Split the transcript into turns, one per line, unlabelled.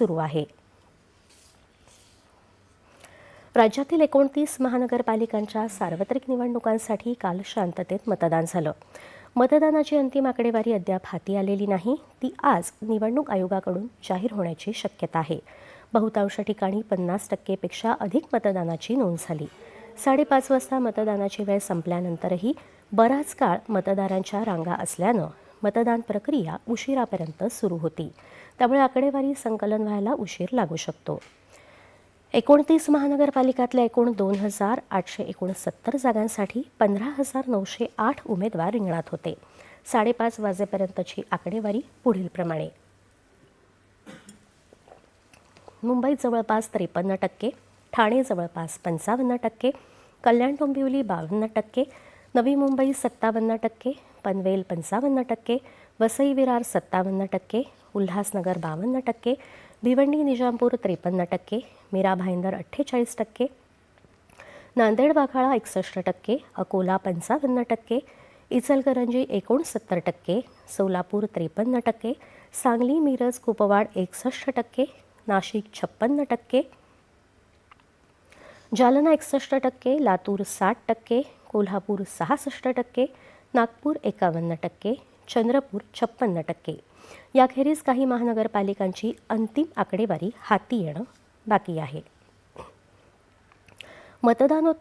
सुरू आहे. राज्यातील एकोणतीस महानगरपालिकांच्या सार्वत्रिक निवडणुकांसाठी काल शांततेत मतदान झालं. मतदानाची अंतिम आकडेवारी अद्याप हाती आलेली नाही. ती आज निवडणूक आयोगाकडून जाहीर होण्याची शक्यता आहे. बहुतांश ठिकाणी पन्नास टक्केपेक्षा अधिक मतदानाची नोंद झाली. साडेपाच वाजता मतदानाची वेळ संपल्यानंतरही बराच काळ मतदारांच्या रांगा असल्यानं मतदान प्रक्रिया उशिरापर्यंत सुरू होती. त्यामुळे आकडेवारी संकलन व्हायला उशीर लागू शकतो. एकोणतीस महानगरपालिकातल्या एकूण दोन हजार आठशे एकोणसत्तर जागांसाठी पंधरा हजार नऊशे आठ उमेदवार रिंगणात होते. साडेपाच वाजेपर्यंतची आकडेवारी पुढीलप्रमाणे मुंबईत जवळपास त्रेपन्न टक्के ठाणे जवळपास पंचावन्न टक्के कल्याण डोंबिवली बावन्न टक्के नवी मुंबई सत्तावन्न टक्के पनवेल पंचावन्न टक्के वसई विरार सत्तावन्न टक्के उल्हासनगर बावन्न टक्के भिवंडी निजामपूर त्रेपन्न टक्के मीरा भाईंदर अठ्ठेचाळीस टक्के नांदेड वाघाळा एकसष्ट टक्के अकोला पंचावन्न टक्के इचलकरंजी एकोणसत्तर टक्के सोलापूर त्रेपन्न टक्के सांगली मिरज कुपवाड एकसष्ट टक्के नाशिक छप्पन्न टक्के जालना एकसष्ट टक्के लातूर साठ टक्के कोल्हापूर सहासष्ट टक्के नागपूर एकावन्न टक्के चंद्रपूर छप्पन्न टक्के. याखेरीज काही महानगरपालिकांची अंतिम आकडेवारी हाती येणं बाकी आहे. मतदानोत्तर